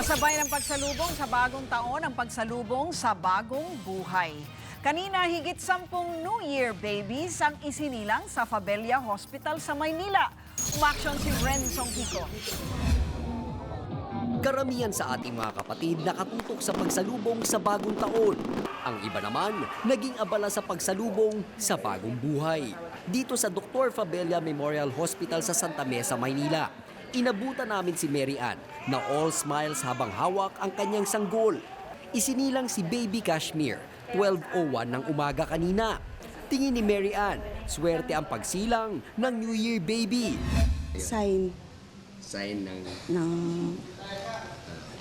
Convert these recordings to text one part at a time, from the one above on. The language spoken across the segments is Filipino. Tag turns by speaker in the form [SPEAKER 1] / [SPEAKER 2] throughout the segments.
[SPEAKER 1] Kasabay ng pagsalubong sa bagong taon ang pagsalubong sa bagong buhay. Kanina, higit sampung New Year babies ang isinilang sa Fabella Hospital sa Maynila. Umaksyon si Renzong Kiko.
[SPEAKER 2] Karamihan sa ating mga kapatid nakatutok sa pagsalubong sa bagong taon. Ang iba naman, naging abala sa pagsalubong sa bagong buhay. Dito sa Dr. Fabella Memorial Hospital sa Santa Mesa, Maynila, inabutan namin si Mary Ann na all smiles habang hawak ang kanyang sanggol. Isinilang si Baby Kashmir, 12.01 ng umaga kanina. Tingin ni Mary Ann, swerte ang pagsilang ng New Year baby.
[SPEAKER 3] sign
[SPEAKER 2] Sign ng
[SPEAKER 3] ng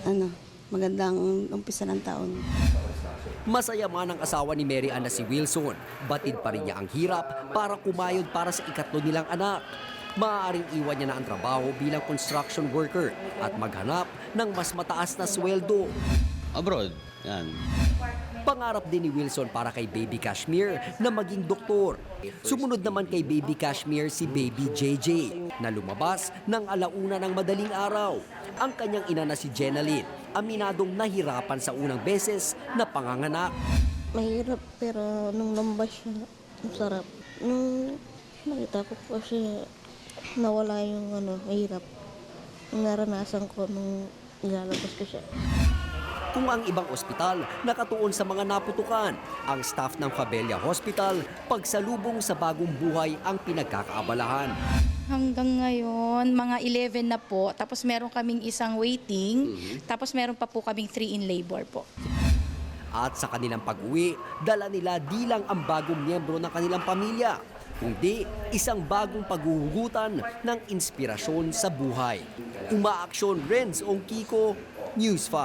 [SPEAKER 3] ano, magandang umpisa ng taon.
[SPEAKER 2] Masaya man ang asawa ni Mary Ann na si Wilson. Batid pa rin niya ang hirap para kumayod para sa ikatlo nilang anak. Maaaring iwan niya na ang trabaho bilang construction worker at maghanap ng mas mataas na sweldo.
[SPEAKER 4] Abroad, yan.
[SPEAKER 2] Pangarap din ni Wilson para kay Baby Kashmir na maging doktor. Sumunod naman kay Baby Kashmir si Baby JJ na lumabas ng alauna ng madaling araw. Ang kanyang ina na si Jenalyn, aminadong nahirapan sa unang beses na panganganak.
[SPEAKER 5] Mahirap pero nung lumabas siya, ang sarap. Nung nakita ko po siya, nawala yung ano, mahirap. Yung naranasan ko nung ilalabas ko siya.
[SPEAKER 2] Kung ang ibang ospital nakatuon sa mga naputukan, ang staff ng Fabella Hospital pagsalubong sa bagong buhay ang pinagkakaabalahan.
[SPEAKER 6] Hanggang ngayon, mga 11 na po. Tapos meron kaming isang waiting. Tapos meron pa po kaming 3 in labor po.
[SPEAKER 2] At sa kanilang pag-uwi, dala nila di lang ang bagong miyembro ng kanilang pamilya, kundi isang bagong paghuhugutan ng inspirasyon sa buhay. Umaaksyon Renz Ong Kiko, News 5.